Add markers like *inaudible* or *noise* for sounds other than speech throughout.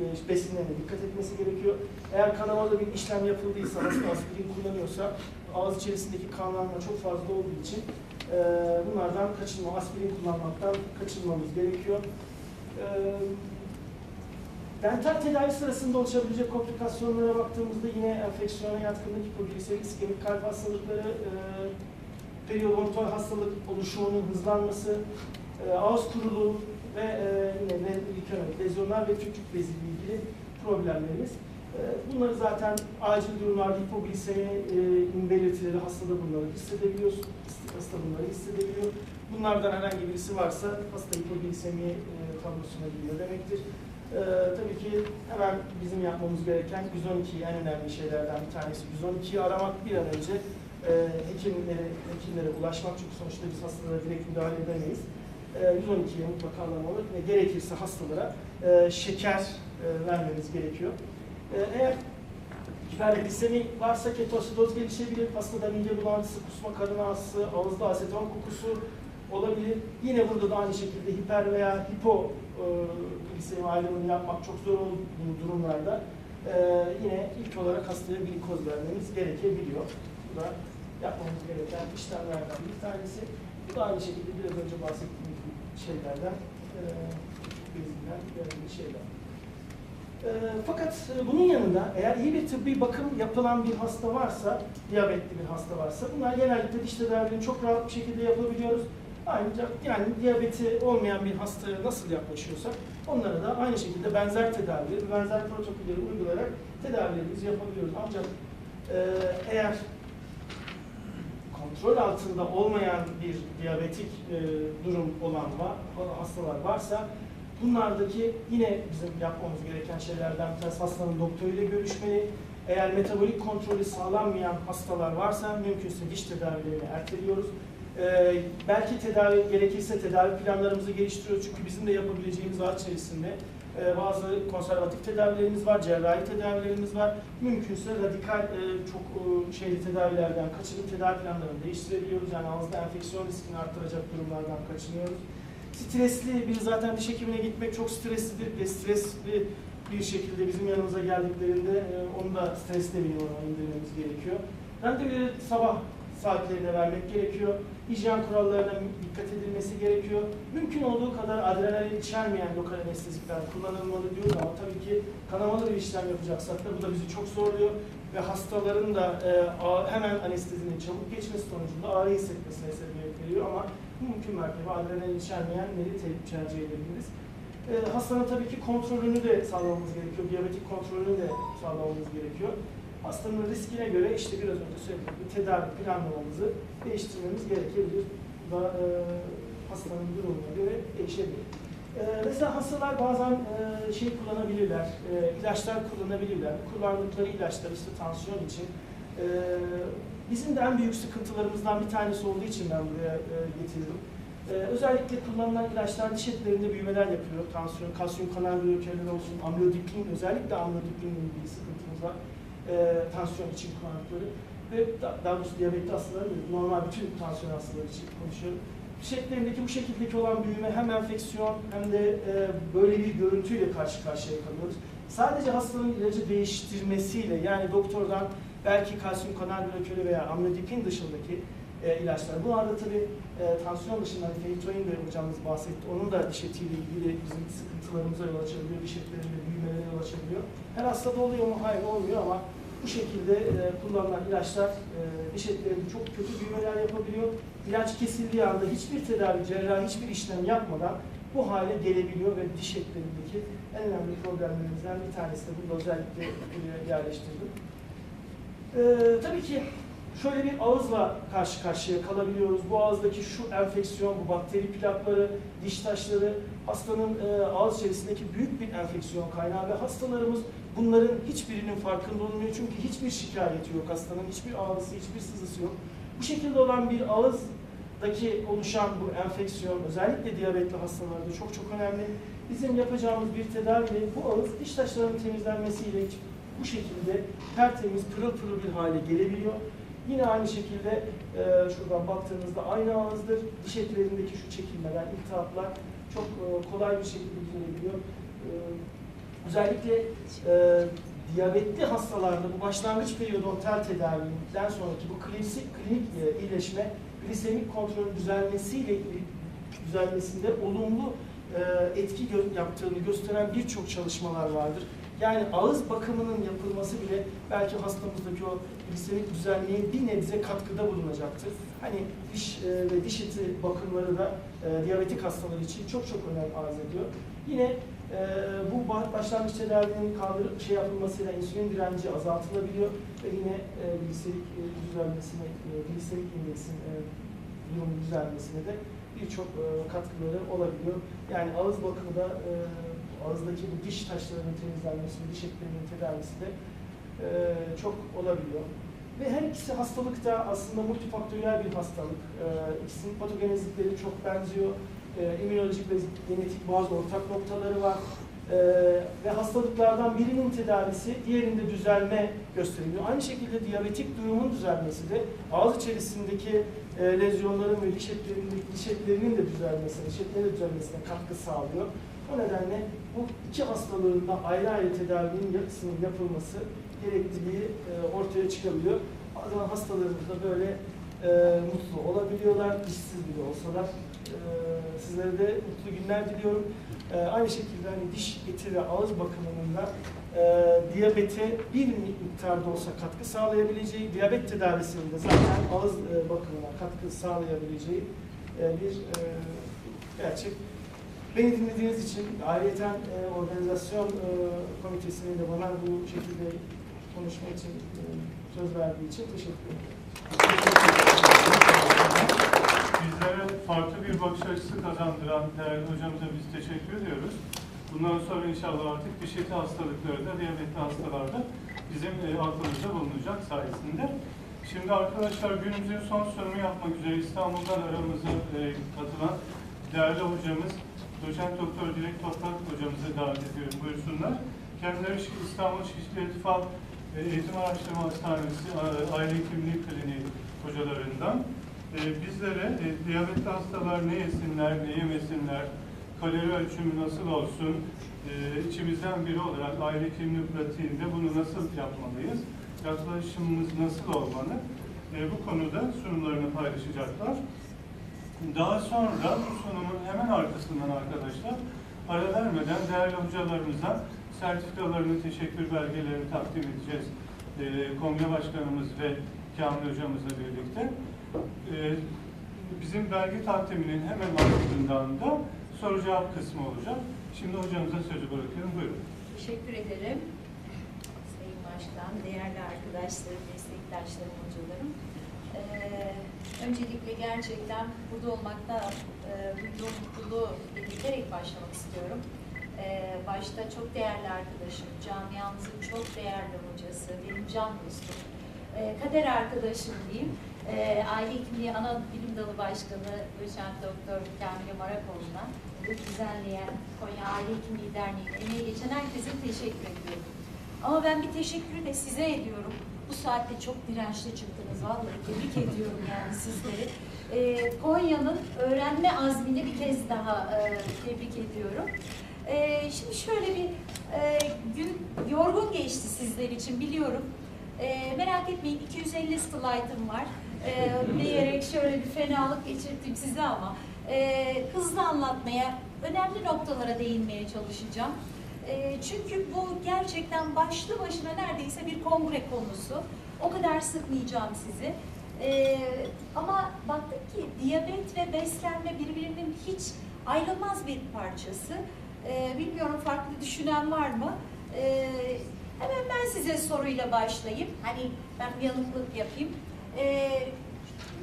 e, besinlerine dikkat etmesi gerekiyor. Eğer kanamalı bir işlem yapıldıysa, hasta aspirin kullanıyorsa ağız içerisindeki kanlanma çok fazla olduğu için e, bunlardan kaçınma, aspirin kullanmaktan kaçınmamız gerekiyor. E, Dental tedavi sırasında oluşabilecek komplikasyonlara baktığımızda yine enfeksiyona yatkınlık, hipoglisemik, iskemik kalp hastalıkları, e, periodontal hastalık oluşumunun hızlanması, e, ağız kuruluğu ve e, yine ne, likonomik lezyonlar ve tükürük bezi ile ilgili problemlerimiz. E, bunları zaten acil durumlarda hipoglisemi e, belirtileri hastada bunları hissedebiliyor, hasta bunları hissedebiliyor. Bunlardan herhangi birisi varsa hasta hipoglisemi e, tablosuna giriyor demektir. Ee, tabii ki hemen bizim yapmamız gereken 112 en önemli şeylerden bir tanesi 112'yi aramak bir an önce e, hekimlere, hekimlere ulaşmak çünkü sonuçta biz hastalara direkt müdahale edemeyiz. E, 112'ye mutlaka aramalı ve gerekirse hastalara e, şeker e, vermemiz gerekiyor. E, eğer hiperglisemi varsa ketosidoz gelişebilir, hastada mide bulantısı, kusma, karın ağrısı, ağızda aseton kokusu olabilir. Yine burada da aynı şekilde hiper veya hipo glisemi ayrımını yapmak çok zor olduğu durumlarda yine ilk olarak hastaya glikoz vermemiz gerekebiliyor. Bu da yapmamız gereken işlemlerden bir tanesi. Bu da aynı şekilde biraz önce bahsettiğim şeylerden e, önemli şeyler. E, fakat e, bunun yanında eğer iyi bir tıbbi bakım yapılan bir hasta varsa, diyabetli bir hasta varsa bunlar genellikle diş tedavilerini çok rahat bir şekilde yapabiliyoruz. Ayrıca yani diyabeti olmayan bir hastaya nasıl yaklaşıyorsak onlara da aynı şekilde benzer tedavileri, benzer protokolleri uygulayarak tedavilerimizi yapabiliyoruz. Ancak e, eğer kontrol altında olmayan bir diyabetik e, durum olan var, hastalar varsa bunlardaki yine bizim yapmamız gereken şeylerden bir hastanın doktoruyla görüşmeli. Eğer metabolik kontrolü sağlanmayan hastalar varsa mümkünse diş tedavilerini erteliyoruz. Ee, belki tedavi gerekirse tedavi planlarımızı geliştiriyoruz çünkü bizim de yapabileceğimiz ağaç içerisinde e, bazı konservatif tedavilerimiz var, cerrahi tedavilerimiz var. Mümkünse radikal e, çok e, şeyli tedavilerden kaçınıp tedavi planlarını değiştirebiliyoruz. Yani ağızda enfeksiyon riskini arttıracak durumlardan kaçınıyoruz. Stresli bir zaten diş hekimine gitmek çok streslidir ve stresli bir şekilde bizim yanımıza geldiklerinde e, onu da bir yoruma indirmemiz gerekiyor. Randevuları sabah saatlerine vermek gerekiyor. Hijyen kurallarına dikkat edilmesi gerekiyor. Mümkün olduğu kadar adrenalin içermeyen lokal anestezikler kullanılmalı diyoruz ama tabii ki kanamalı bir işlem yapacaksak da bu da bizi çok zorluyor ve hastaların da e, hemen anestezinin çabuk geçmesi sonucunda ağrı hissetmesine sebebiyet veriyor ama mümkün mertebe adrenalin içermeyenleri te- tercih edebiliriz. E, hastanın tabii ki kontrolünü de sağlamamız gerekiyor, diyabetik kontrolünü de sağlamamız gerekiyor hastanın riskine göre işte biraz önce söylediğim gibi tedavi planlamamızı değiştirmemiz gerekebilir. Da e, hastanın durumuna göre değişebilir. E, mesela hastalar bazen e, şey kullanabilirler, e, ilaçlar kullanabilirler. Kullandıkları ilaçlar işte tansiyon için. E, bizim de en büyük sıkıntılarımızdan bir tanesi olduğu için ben buraya e, getirdim. E, özellikle kullanılan ilaçlar diş etlerinde büyümeler yapıyor. Tansiyon, kalsiyum kanal blokörleri olsun, amlodipin, özellikle amlodipinle ilgili sıkıntımız var e, tansiyon için kullandıkları ve da- daha doğrusu diyabetli hastaların değil, normal bütün tansiyon hastaları için konuşuyorum. Şeklerindeki bu şekildeki olan büyüme hem enfeksiyon hem de e, böyle bir görüntüyle karşı karşıya kalıyoruz. Sadece hastanın ilacı değiştirmesiyle yani doktordan belki kalsiyum kanal blokörü veya amlodipin dışındaki e, ilaçlar. Bu arada tabii e, tansiyon dışında hani fenitoin de hocamız bahsetti. Onun da diş etiyle ilgili bizim sıkıntılarımıza yol açabiliyor. Diş etlerinde büyümelere yol açabiliyor. Her hastada oluyor mu? Hayır olmuyor ama bu şekilde e, kullanılan ilaçlar e, diş etlerinde çok kötü büyümeler yapabiliyor. İlaç kesildiği anda hiçbir tedavi, cerrahi hiçbir işlem yapmadan bu hale gelebiliyor ve diş etlerindeki en önemli problemlerimizden bir tanesi de burada özellikle yerleştirdim. Ee, tabii ki şöyle bir ağızla karşı karşıya kalabiliyoruz. Bu ağızdaki şu enfeksiyon, bu bakteri plakları, diş taşları hastanın e, ağız içerisindeki büyük bir enfeksiyon kaynağı ve hastalarımız bunların hiçbirinin farkında olmuyor. Çünkü hiçbir şikayeti yok hastanın, hiçbir ağrısı, hiçbir sızısı yok. Bu şekilde olan bir ağızdaki oluşan bu enfeksiyon özellikle diyabetli hastalarda çok çok önemli. Bizim yapacağımız bir tedaviyle bu ağız diş taşlarının temizlenmesiyle bu şekilde tertemiz, pırıl pırıl bir hale gelebiliyor. Yine aynı şekilde e, şuradan baktığınızda aynı ağızdır. Diş etlerindeki şu çekilmeler, iltihaplar çok e, kolay bir şekilde gidebiliyor. E, özellikle e, diyabetli hastalarda bu başlangıç periyodontal tedaviden sonraki bu klinik, klinik e, iyileşme glisemik kontrolün düzelmesiyle düzelmesinde olumlu e, etki gö- yaptığını gösteren birçok çalışmalar vardır. Yani ağız bakımının yapılması bile belki hastamızdaki o glisemik düzenliğe bir nebze katkıda bulunacaktır. Hani diş e, ve diş eti bakımları da e, diyabetik hastalar için çok çok önem arz ediyor. Yine e, bu ba- başlangıç tedavinin kaldır şey yapılmasıyla insülin direnci azaltılabiliyor ve yine e, glisemik e, düzelmesine, e, glisemik indeksin e, durumun düzelmesine de birçok e, katkıları olabiliyor. Yani ağız bakımı da e, ağızdaki bu diş taşlarının temizlenmesi diş etlerinin tedavisi de e, çok olabiliyor. Ve her ikisi hastalık da aslında multifaktöriyel bir hastalık. E, ikisinin patogenezlikleri çok benziyor. E, immünolojik ve genetik bazı ortak noktaları var. E, ve hastalıklardan birinin tedavisi diğerinde düzelme gösteriyor. Aynı şekilde diyabetik durumun düzelmesi de ağız içerisindeki e, lezyonların ve diş etlerinin, diş etlerinin de düzelmesine, diş etlerinin de düzelmesine katkı sağlıyor. O nedenle bu iki hastalığın da ayrı ayrı tedavinin yapısının yapılması gerekliliği e, ortaya çıkabiliyor. Bazen hastalarımız da böyle e, mutlu olabiliyorlar, dişsiz bile olsalar. E, sizlere de mutlu günler diliyorum. E, aynı şekilde hani diş eti ve ağız bakımının da e, diyabete bir miktarda olsa katkı sağlayabileceği, diyabet tedavisinin de zaten ağız e, bakımına katkı sağlayabileceği e, bir e, gerçek. Beni dinlediğiniz için ayrıca e, organizasyon e, komitesinin de bana bu şekilde konuşma için e, söz verdiği için teşekkür ederim. Bizlere farklı bir bakış açısı kazandıran değerli hocamıza biz teşekkür ediyoruz. Bundan sonra inşallah artık diş eti hastalıkları da, diyabetli hastalarda bizim e, aklımızda bulunacak sayesinde. Şimdi arkadaşlar günümüzün son sunumu yapmak üzere İstanbul'dan aramıza e, katılan değerli hocamız Doçent Doktor Dilek Toprak hocamızı davet ediyorum. Buyursunlar. Kendileri İstanbul Şişli İrtifal e, Eğitim Araştırma Hastanesi Aile Hekimliği Kliniği hocalarından e, bizlere e, diyabetli hastalar ne yesinler, ne yemesinler, kalori ölçümü nasıl olsun, içimizden biri olarak aile hekimliği pratiğinde bunu nasıl yapmalıyız, yaklaşımımız nasıl olmalı, bu konuda sunumlarını paylaşacaklar. Daha sonra bu sunumun hemen arkasından arkadaşlar ara vermeden değerli hocalarımıza sertifikalarını, teşekkür belgelerini takdim edeceğiz. E, kongre başkanımız ve Kamil hocamızla birlikte. E, bizim belge takdiminin hemen ardından da soru cevap kısmı olacak. Şimdi hocamıza sözü bırakıyorum. Buyurun. Teşekkür ederim. Sayın Başkan, değerli arkadaşlarım, meslektaşlarım, hocalarım. Ee, öncelikle gerçekten burada olmakta e, duyduğum mutluluğu belirterek başlamak istiyorum. Ee, başta çok değerli arkadaşım, camiamızın çok değerli hocası, benim can dostum, e, kader arkadaşım diyeyim. Aile Hekimliği Ana Bilim Dalı Başkanı Doçent Doktor Kamil Marakoğlu'na bu düzenleyen Konya Aile Hekimliği Derneği'ne emeği geçen herkese teşekkür ediyorum. Ama ben bir teşekkürü de size ediyorum. Bu saatte çok dirençli çıktınız vallahi tebrik ediyorum yani sizleri. E, Konya'nın öğrenme azmini bir kez daha e, tebrik ediyorum. E, şimdi şöyle bir e, gün yorgun geçti sizler için biliyorum. E, merak etmeyin 250 slaytım var. E, *laughs* diyerek şöyle bir fenalık geçirdim size ama e, hızlı anlatmaya, önemli noktalara değinmeye çalışacağım. E, çünkü bu gerçekten başlı başına neredeyse bir kongre konusu. O kadar sıkmayacağım sizi. E, ama baktık ki diyabet ve beslenme birbirinin hiç ayrılmaz bir parçası. E, bilmiyorum farklı düşünen var mı? E, hemen ben size soruyla başlayayım. Hani ben bir yanıklık yapayım. E,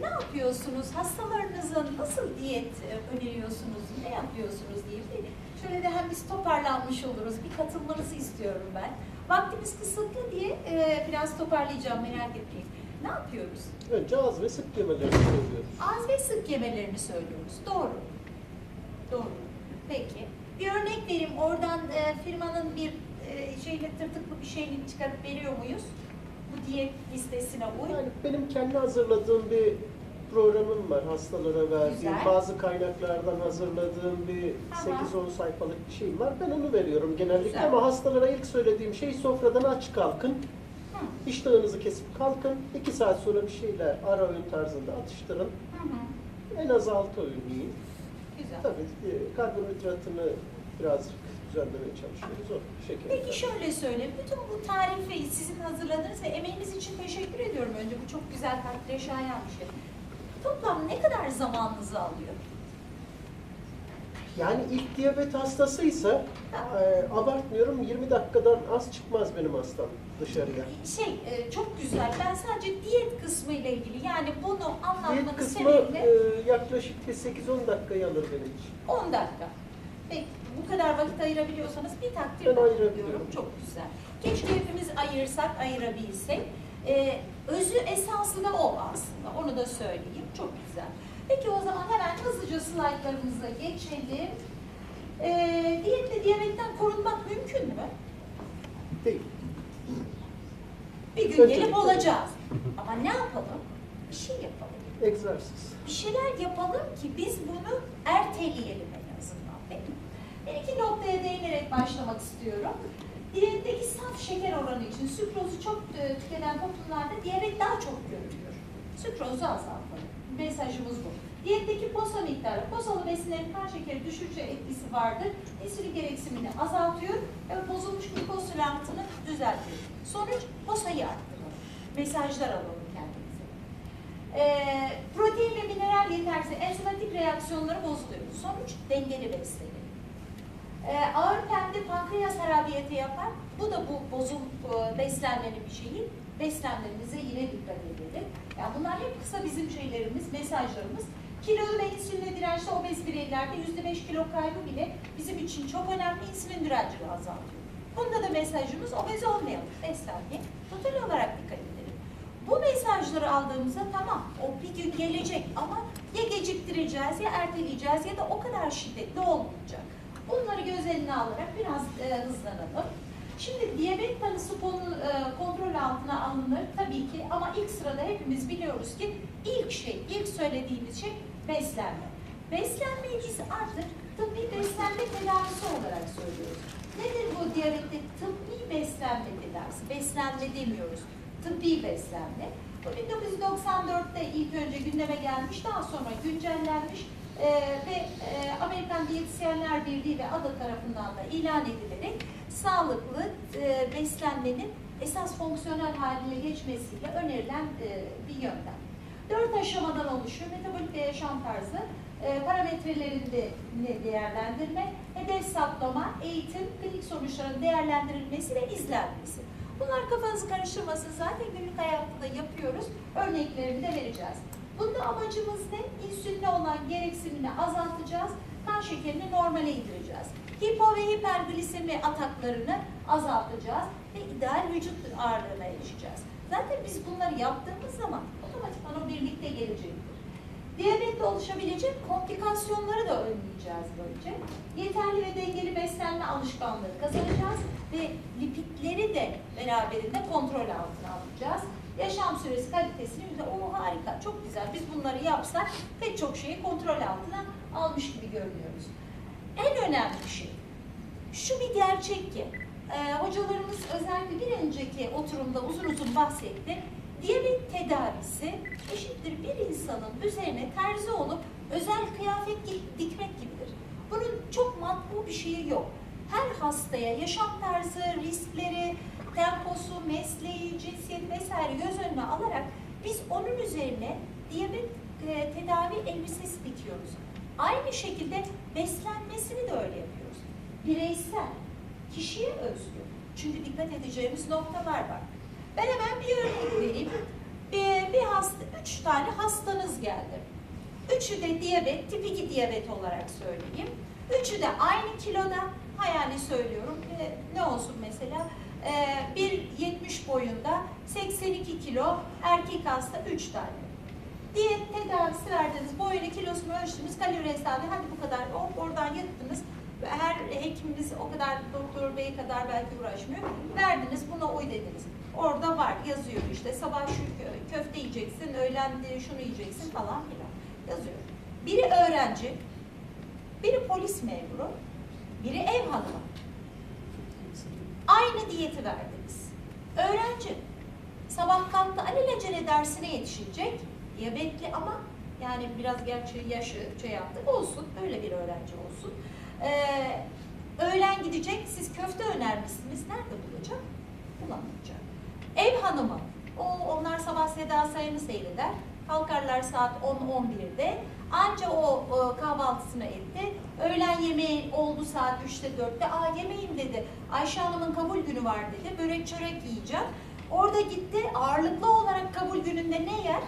ne yapıyorsunuz? Hastalarınızın nasıl diyet e, öneriyorsunuz? Ne yapıyorsunuz diye bir şöyle de hem biz toparlanmış oluruz. Bir katılmanızı istiyorum ben. Vaktimiz kısıtlı diye e, biraz toparlayacağım merak etmeyin. Ne yapıyoruz? Önce az ve sık yemelerini söylüyoruz. Az ve sık yemelerini söylüyoruz. Doğru. Doğru. Peki. Bir örnek vereyim. Oradan e, firmanın bir e, şeyle tırtıklı bir şeyini çıkarıp veriyor muyuz? Bu diyet listesine uy. Yani benim kendi hazırladığım bir programım var. Hastalara verdiğim, Güzel. bazı kaynaklardan hazırladığım bir Aha. 8-10 sayfalık bir şeyim var. Ben onu veriyorum genellikle Güzel. ama hastalara ilk söylediğim şey sofradan aç kalkın. Hı. İştahınızı kesip kalkın. 2 saat sonra bir şeyler ara öğün tarzında atıştırın. Hı hı. En az 6 öğün yiyin. Güzel. Tabii e, karbonhidratını birazcık düzenlemeye çalışıyoruz. O şekilde. Peki şöyle söyleyeyim. Bütün bu tarifi sizin hazırladığınız ve emeğiniz için teşekkür ediyorum önce. Bu çok güzel takdire şayan bir şey. Toplam ne kadar zamanınızı alıyor? Yani ilk diyabet hastasıysa e, abartmıyorum 20 dakikadan az çıkmaz benim hastam dışarıya. Şey e, çok güzel. Ben sadece diyet kısmı ile ilgili yani bunu Diyet anlatmanın kısmı sebebiyle e, yaklaşık bir 8-10 dakikayı alır benim için. 10 dakika. Peki bu kadar vakit ayırabiliyorsanız bir takdir Ben takdir ayırabiliyorum. Çok güzel. Keşke hepimiz ayırsak, ayırabilsek. Ee, özü esaslı da o aslında. Onu da söyleyeyim. Çok güzel. Peki o zaman hemen hızlıca slaytlarımıza geçelim. Ee, diyetle diyabetten korunmak mümkün mü? Değil. Bir gün Öncelikle- gelip olacağız. Ama ne yapalım? Bir şey yapalım. Egzersiz. bir şeyler yapalım ki biz bunu erteleyelim en azından. Peki. Bir iki noktaya değinerek başlamak istiyorum. Diyetteki saf şeker oranı için sükrozu çok e, tüketen toplumlarda diyabet daha çok görülüyor. Sükrozu azaltmalı. Mesajımız bu. Diyetteki posa miktarı, posalı besinlerin kan şekeri düşürücü etkisi vardır. İnsülin gereksinimini azaltıyor ve bozulmuş glikoz sülantını düzeltiyor. Sonuç posayı arttırmalı. Mesajlar alalım kendimize. Ee, protein ve mineral yeterse enzimatik reaksiyonları bozuluyor. Sonuç dengeli beslenin. Ee, ağır pembe pankreas harabiyeti yapar. Bu da bu bozul e, beslenmenin bir şeyi. Beslenmemize yine dikkat edelim. Yani bunlar hep kısa bizim şeylerimiz, mesajlarımız. Kilolu ve insüline dirençli obez bireylerde %5 kilo kaybı bile bizim için çok önemli insülin direncini azaltıyor. Bunda da mesajımız obez olmayalım. Beslenmeye total olarak dikkat edelim. Bu mesajları aldığımızda tamam o bir gün gelecek ama ya geciktireceğiz ya erteleyeceğiz ya da o kadar şiddetli olmayacak. Bunları göz önüne alarak biraz e, hızlanalım. Şimdi diyabet tanısı konu, e, kontrol altına alınır tabii ki ama ilk sırada hepimiz biliyoruz ki ilk şey, ilk söylediğimiz şey beslenme. Beslenmeyi biz artık tıbbi beslenme tedavisi olarak söylüyoruz. Nedir bu diyabette tıbbi beslenme tedavisi? Beslenme demiyoruz. Tıbbi beslenme. Bu 1994'te ilk önce gündeme gelmiş, daha sonra güncellenmiş e, ve e, Amerikan Diyetisyenler Birliği ve ADA tarafından da ilan edilerek sağlıklı e, beslenmenin esas fonksiyonel haline geçmesiyle önerilen e, bir yöntem. Dört aşamadan oluşuyor. Metabolik ve yaşam tarzı, e, parametrelerinde değerlendirme, hedef saptama, eğitim, klinik sonuçların değerlendirilmesi ve izlenmesi. Bunlar kafanızı karıştırmasın. Zaten günlük hayatta da yapıyoruz. Örneklerini de vereceğiz. Bunda amacımız ne? İnsüline olan gereksinimini azaltacağız. Kan şekerini normale indireceğiz. Hipo ve hiperglisemi ataklarını azaltacağız ve ideal vücut ağırlığına erişeceğiz. Zaten biz bunları yaptığımız zaman otomatikman o birlikte gelecektir. Diyabetle oluşabilecek komplikasyonları da önleyeceğiz böylece. Yeterli ve dengeli beslenme alışkanlığı kazanacağız ve lipidleri de beraberinde kontrol altına alacağız. Yaşam süresi kalitesini o harika, çok güzel. Biz bunları yapsak pek çok şeyi kontrol altına almış gibi görünüyoruz. En önemli şey, şu bir gerçek ki, e, hocalarımız özellikle bir önceki oturumda uzun uzun bahsetti. Diyabet tedavisi eşittir bir insanın üzerine terzi olup özel kıyafet dik- dikmek gibidir. Bunun çok matbu bir şeyi yok. Her hastaya yaşam tarzı, riskleri, temposu, mesleği, cinsiyet vesaire göz önüne alarak biz onun üzerine diyabet e, tedavi elbisesi dikiyoruz. Aynı şekilde beslenmesini de öyle yapıyoruz. Bireysel, kişiye özgü. Çünkü dikkat edeceğimiz noktalar var. Ben hemen bir örnek vereyim. Bir, bir hasta, üç tane hastanız geldi. Üçü de diyabet, tip 2 diyabet olarak söyleyeyim. Üçü de aynı kiloda, hayali söylüyorum. E, ne olsun mesela? E, 1.70 boyunda, 82 kilo, erkek hasta 3 tane. Diyet tedavisi verdiniz, boyunu kilosunu ölçtünüz, kalori hesabı, hadi bu kadar, hop oradan yattınız. Her hekimimiz o kadar doktor bey kadar belki uğraşmıyor. Verdiniz buna oy dediniz. Orada var yazıyor işte sabah şu kö- köfte yiyeceksin, öğlen şunu yiyeceksin falan filan yazıyor. Biri öğrenci, biri polis memuru, biri ev hanımı. Aynı diyeti verdiniz. Öğrenci sabah kalktı alelacele dersine yetişecek. Diyabetli ama yani biraz gerçi yaşı şey yaptık olsun. Öyle bir öğrenci olsun. Ee, öğlen gidecek. Siz köfte önermişsiniz. Nerede bulacak? Bulamayacak. Ev hanımı. O, onlar sabah Seda Sayın'ı seyreder. Kalkarlar saat 10-11'de. Anca o, o kahvaltısını etti. Öğlen yemeği oldu saat 3'te 4'te. Aa yemeğim dedi. Ayşe Hanım'ın kabul günü var dedi. Börek çörek yiyeceğim. Orada gitti ağırlıklı olarak kabul gününde ne yer?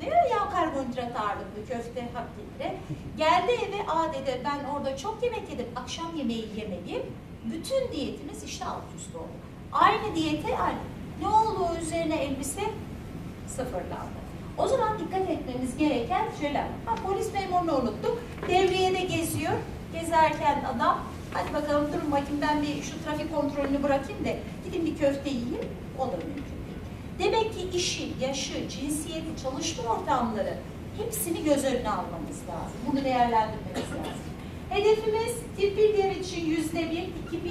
Diyor ya karbonhidrat ağırlıklı köfte hakikaten. Geldi eve aa dedi ben orada çok yemek yedim. Akşam yemeği yemedim. Bütün diyetimiz işte alt üst oldu. Aynı diyete aynı. Ne oldu üzerine elbise? Sıfırlandı. O zaman dikkat etmemiz gereken şeyler. Ha, polis memurunu unuttuk. Devriyede geziyor. Gezerken adam hadi bakalım durun bakayım ben bir şu trafik kontrolünü bırakayım da gidin bir köfte yiyeyim. O da mümkün değil. Demek ki işi, yaşı, cinsiyeti, çalışma ortamları hepsini göz önüne almamız lazım. Bunu değerlendirmemiz lazım. Hedefimiz tip 1 diyabet için yüzde bir, tip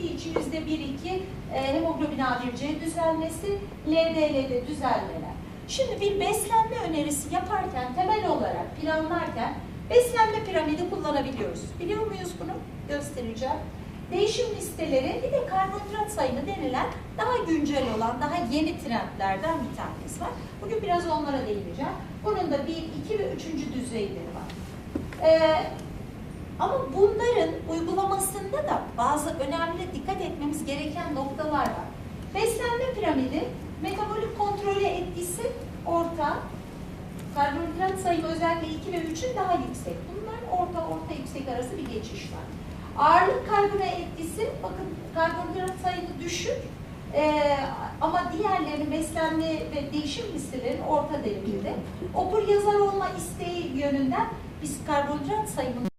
2 için yüzde bir iki e, hemoglobin A1C düzelmesi, LDL'de düzelmeler. Şimdi bir beslenme önerisi yaparken, temel olarak planlarken beslenme piramidi kullanabiliyoruz. Biliyor muyuz bunu? Göstereceğim. Değişim listeleri bir de karbonhidrat sayımı denilen daha güncel olan, daha yeni trendlerden bir tanesi var. Bugün biraz onlara değineceğim. Bunun da bir, iki ve üçüncü düzeyleri var. Ee, ama bunların uygulamasında da bazı önemli dikkat etmemiz gereken noktalar var. Beslenme piramidi metabolik kontrolü etkisi orta, karbonhidrat sayımı özellikle 2 ve 3'ün daha yüksek. Bunlar orta orta yüksek arası bir geçiş var. Ağırlık kaybına etkisi bakın karbonhidrat sayımı düşük ee, ama diğerlerinin beslenme ve değişim listelerinin orta derecede. Okur yazar olma isteği yönünden biz karbonhidrat sayımını